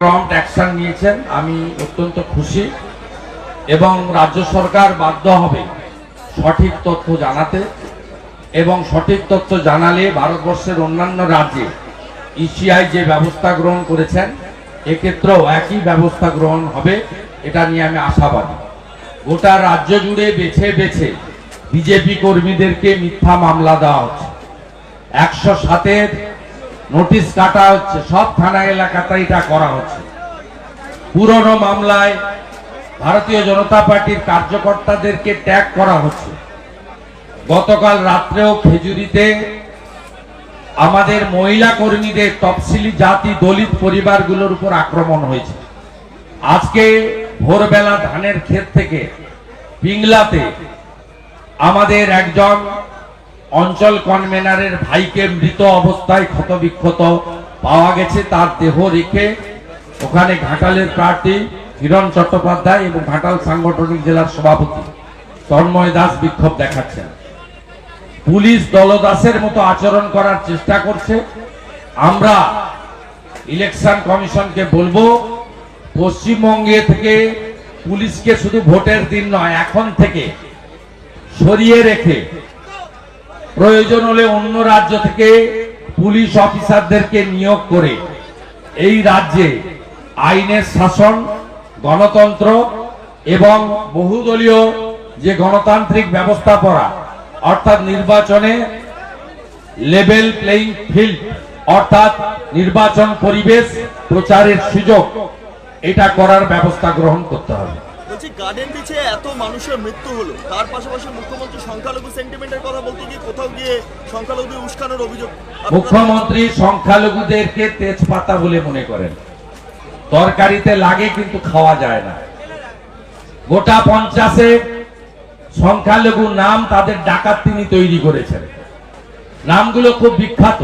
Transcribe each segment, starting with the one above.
Prompt action নিয়েছেন, আমি অত্যন্ত খুশি। এবং রাজ্য সরকার বাধ্য হবে সঠিক তথ্য জানাতে এবং সঠিক তথ্য জানালে ভারতবর্ষের অন্যান্য রাজ্যে ইসিআই যে ব্যবস্থা গ্রহণ করেছেন, এক্ষেত্রেও একই ব্যবস্থা গ্রহণ হবে, এটা নিয়ে আমি আশাবাদী। গোটা রাজ্য জুড়ে বেছে বেছে বিজেপি কর্মীদেরকে মিথ্যা মামলা দেওয়া হচ্ছে। একশো সাতের নোটিশ কাটা হচ্ছে, সব থানা এলাকাতে এটা করা হচ্ছে। পুরনো মামলায় ভারতীয় জনতা পার্টির কার্যকর্তাদেরকে ট্যাগ করা হচ্ছে। গতকাল রাত্রেও খেজুরিতে আমাদের মহিলা কর্মীদের তফসিলি জাতি দলিত পরিবারগুলোর উপর আক্রমণ হয়েছে। আজকে ভোরবেলা ধানের ক্ষেত থেকে পিংলাতে আমাদের একজন অঞ্চল কনভেনারের ভাইকে মৃত অবস্থায় ক্ষতবিক্ষত পাওয়া গেছে, তার দেহ রেখে ওখানে ঘাটালের প্রার্থী হিরণ চট্টোপাধ্যায় এবং ঘাটাল সাংগঠনিক জেলার সভাপতি তন্ময় দাস বিক্ষোভ দেখাচ্ছেন। পুলিশ দলদাসের মতো আচরণ করার চেষ্টা করছে। আমরা ইলেকশন কমিশনকে বলব, পশ্চিমবঙ্গে থেকে পুলিশকে শুধু ভোটের দিন নয়, এখন থেকে সরিয়ে রেখে প্রয়োজন হলে অন্য রাজ্য থেকে পুলিশ অফিসারদেরকে নিয়োগ করে এই রাজ্যে আইনের শাসন, গণতন্ত্র এবং বহুদলীয় যে গণতান্ত্রিক ব্যবস্থাপনা, অর্থাৎ নির্বাচনে লেভেল প্লেইং ফিল্ড, অর্থাৎ নির্বাচন পরিবেশ প্রচারের সুযোগ, এটা করার ব্যবস্থা গ্রহণ করতে হবে। বলছি গার্ডেন বিচে এত মানুষের মৃত্যু হলো। তার পাশাপাশি মুখ্যমন্ত্রী সংখ্যালঘু সেন্টিমেন্টের কথা বলতে গিয়ে কোথাও গিয়ে সংখ্যালঘুদের উস্কানোর অভিযোগ মুখ্যমন্ত্রী সংখ্যালঘুদেরকে তেজপাতা বলে মনে করেন। তরকারিতে লাগে কিন্তু খাওয়া যায় না। গোটা পঞ্চাশে সংখ্যালঘু নাম তাদের ডাকাত তিনি তৈরি করেছেন। নামগুলো খুব বিখ্যাত।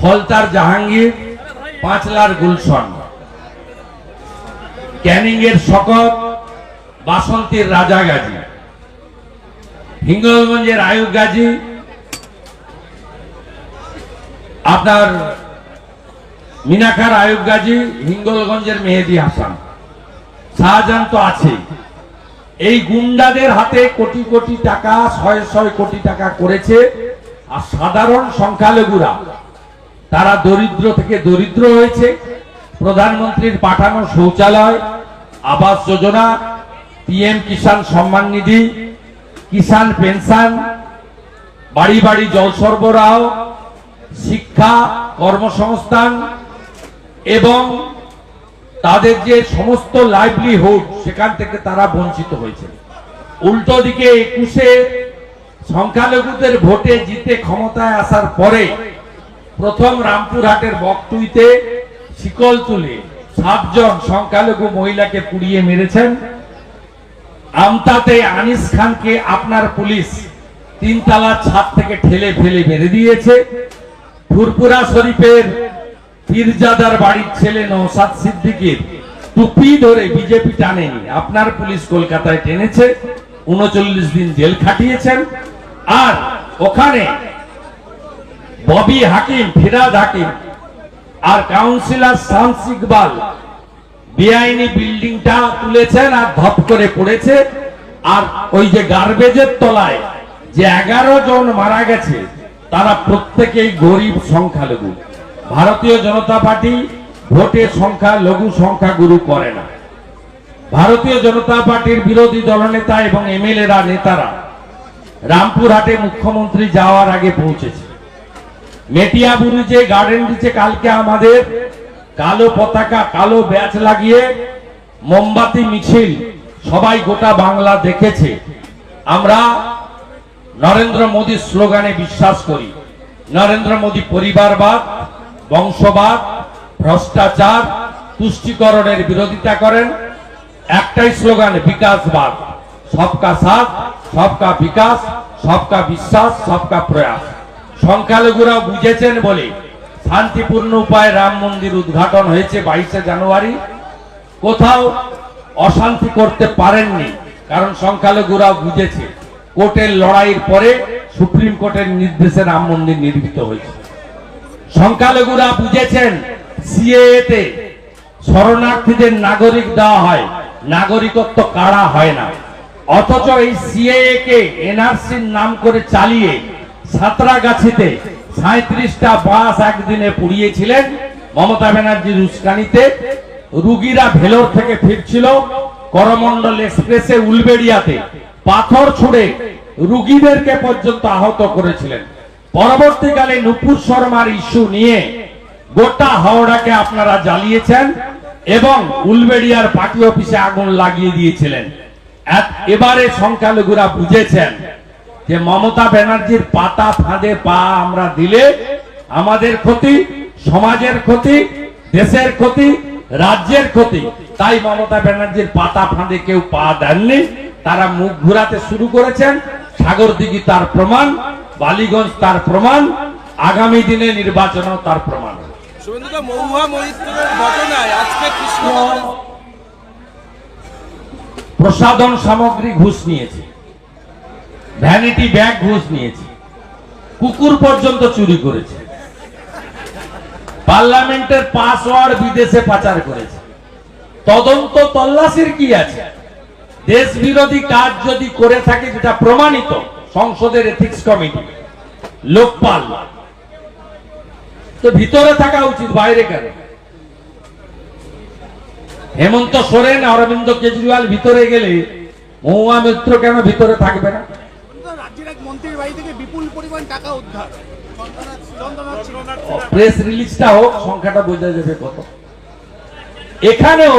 ফলতার জাহাঙ্গীর, পাঁচলার গুলশন। ক্যানিং এর শকত বাসন্তীর রাজা গাজী। হিঙ্গলগঞ্জের আয়ুব গাজী। আপনার মিনাখার আয়ুব গাজী, হিঙ্গলগঞ্জের মেহেদি হাসান। শাহজাহান তো আছেই। এই গুন্ডাদের হাতে কোটি কোটি টাকা, ছয় ছয় কোটি টাকা করেছে। আর সাধারণ সংখ্যালঘুরা, তারা দরিদ্র থেকে দরিদ্র হয়েছে। প্রধানমন্ত্রীর পাঠানো শৌচালয় আবাস যোজনা, পিএম কিষাণ সম্মান নিধি, কিষাণ পেনশন, বাড়ি বাড়ি জল সরবরাহ, শিক্ষা, কর্মসংস্থান এবং তাদের যে সমস্ত লাইভলিহুড সেখান থেকে তারা বঞ্চিত হয়েছে। উল্টো দিকে একুশে সংখ্যালঘুদের ভোটে জিতে ক্ষমতায় আসার পরে প্রথম রামপুরহাটের বকটুইতে শিকল তুলে সাতজন সংখ্যালঘু মহিলাকে পুড়িয়ে মেরেছেন। আমতাতে আনিস খানকে আপনার পুলিশ তিনতলা ছাদ থেকে ঠেলে ফেলে মেরে দিয়েছে। ফুরপুরা শরীফের পীরজাদার বাড়ির ছেলে নৌসাদ সিদ্দিকীর টুপি ধরে বিজেপি টানেনি। আপনার পুলিশ কলকাতায় টেনেছে, উনচল্লিশ দিন জেল খাটিয়েছেন। আর ওখানে ববি হাকিম, ফিরাদ হাকিম আর কাউন্সিলর শামস ইকবাল বেআইনি বিল্ডিংটা তুলেছেন আর ধপ করে পড়েছে। আর ওই যে গার্বেজের তলায় যে এগারো জন মারা গেছে, তারা প্রত্যেকেই গরিব সংখ্যালঘু। ভারতীয় জনতা পার্টি ভোটের সংখ্যা, লঘু সংখ্যা গুরু করে না। ভারতীয় জনতা পার্টির বিরোধী দলনেতা এবং এমএলএরা, নেতারা রামপুরহাটে মুখ্যমন্ত্রী যাওয়ার আগে পৌঁছেছে। মেটিয়া বুরুজে গার্ডেন দিচ্ছে কালকে আমাদের, কালো পতাকা, কালো ব্যাচ লাগিয়ে মোমবাতি, মিছিল, সবাই গোটা বাংলা দেখেছে। আমরা নরেন্দ্র মোদীর স্লোগানে বিশ্বাস করি। নরেন্দ্র মোদী পরিবারবাদ, বংশবাদ, ভ্রষ্টাচার, তুষ্টিকরণের বিরোধিতা করেন। একটাই স্লোগান, বিকাশবাদ। সবকা সাথ, সবকা বিকাশ, সবকা বিশ্বাস, সবকা প্রয়াস। সংখ্যালঘুরা বুঝেছেন বলে। শান্তিপূর্ণ উপায়ে রাম মন্দির উদ্ঘাটন হয়েছে বাইশে জানুয়ারি। কোথাও অশান্তি করতে পারেননি, কারণ সংখ্যালঘুরা বুঝেছে। কোর্টের লড়াইয়ের পরে সুপ্রিম কোর্টের নির্দেশে রাম মন্দির নির্মিত হয়েছে। সংখ্যালঘুরা বুঝেছেন সিএতে শরণার্থীদের নাগরিক দেওয়া হয়, নাগরিকত্ব কারা হয় না। অথচ এই সিএএ কে এনআরসির নাম করে চালিয়ে সাঁতরাগাছিতে সাঁত্রিশটা বাস একদিনে পুড়িয়েছিলেন। মমতা ব্যানার্জির উস্কানিতে। রুগীরা ভেলোর থেকে ফিরছিল করমন্ডল এক্সপ্রেসে উলবেড়িয়াতে। পাথর ছুড়ে রুগীদেরকে পর্যন্ত আহত করেছিলেন। পরবর্তীকালে নুপুর শর্মার ইস্যু নিয়ে গোটা হাওড়াকে আপনারা জ্বালিয়েছেন এবং উলবেড়িয়ার পার্টি অফিসে আগুন লাগিয়ে দিয়েছিলেন। এবারে সংখ্যালঘুরা বুঝেছেন যে মমতা ব্যানার্জির পাতা ফাঁদে পা আমরা দিলে আমাদের ক্ষতি সমাজের ক্ষতি দেশের ক্ষতি রাজ্যের ক্ষতি। তাই মমতা ব্যানার্জির পাতা ফাঁদে কেউ পা দেননি। তারা মুখ ঘুরাতে শুরু করেছেন। সাগরদিঘি তার প্রমাণ বালিগঞ্জ তার প্রমাণ আগামী দিনে নির্বাচনও তার প্রমাণ। প্রসাধন সামগ্রী ঘুষ নিয়েছে। ভ্যানিটি ব্যাগ ঘুষ নিয়েছে। কুকুর পর্যন্ত চুরি করেছে। পার্লামেন্টের পাসওয়ার্ড বিদেশে পাচার করেছে। তদন্ত তল্লাশির কি আছে? দেশ বিরোধী কাজ যদি করে থাকে, যেটা প্রমাণিত, সংসদের এথিক্স কমিটি লোকপাল তো ভিতরে থাকা উচিত, বাইরে কেন? হেমন্ত সোরেন অরবিন্দ কেজরিওয়াল ভিতরে গেলে মহুয়া মিত্র কেন ভিতরে থাকবে না? মন্ত্রীর বাড়ি থেকে বিপুল পরিমাণ টাকা উদ্ধার। প্রেস রিলিজটা হোক সংখ্যাটা বোঝা যাবে কত। এখানেও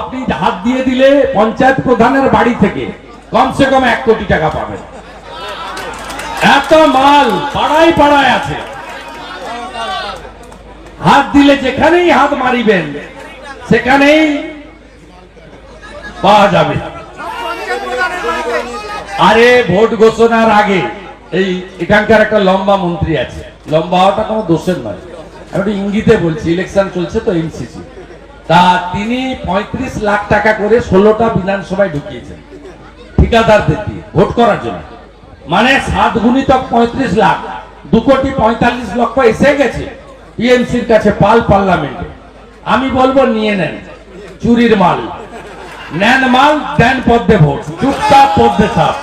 আপনি হাত দিয়ে দিলে পঞ্চায়েত প্রধানের বাড়ি থেকে কমসে কম এক কোটি টাকা পাবেন। এত মাল পাড়ায় পাড়ায় আছে। হাত দিলে যেখানেই হাত মারিবেন সেখানেই পাওয়া যাবে। আরে ভোট ঘোষণার আগে এই এখানকার একটা লম্বা মন্ত্রী আছে। লম্বা হওয়াটা কোনো দোষের নয়। আমি একটু ইঙ্গিতে বলছি ইলেকশন চলছে তো এনসিসি তা তিনি পঁয়ত্রিশ লাখ টাকা করে ষোলোটা বিধানসভায় ঢুকিয়েছেন। ঠিকাদারদের দিয়ে, ভোট করার জন্য। মানে সাত গুণিতক পঁয়ত্রিশ লাখ, দু কোটি পঁয়তাল্লিশ লক্ষ এসে গেছে টিএমসির কাছে পাল পার্লামেন্টে। আমি বলব, নিয়ে নেন। চুরির মাল। নেন মাল, দেন পদ্মে ভোট। চুপচাপ পদ্মে সাপ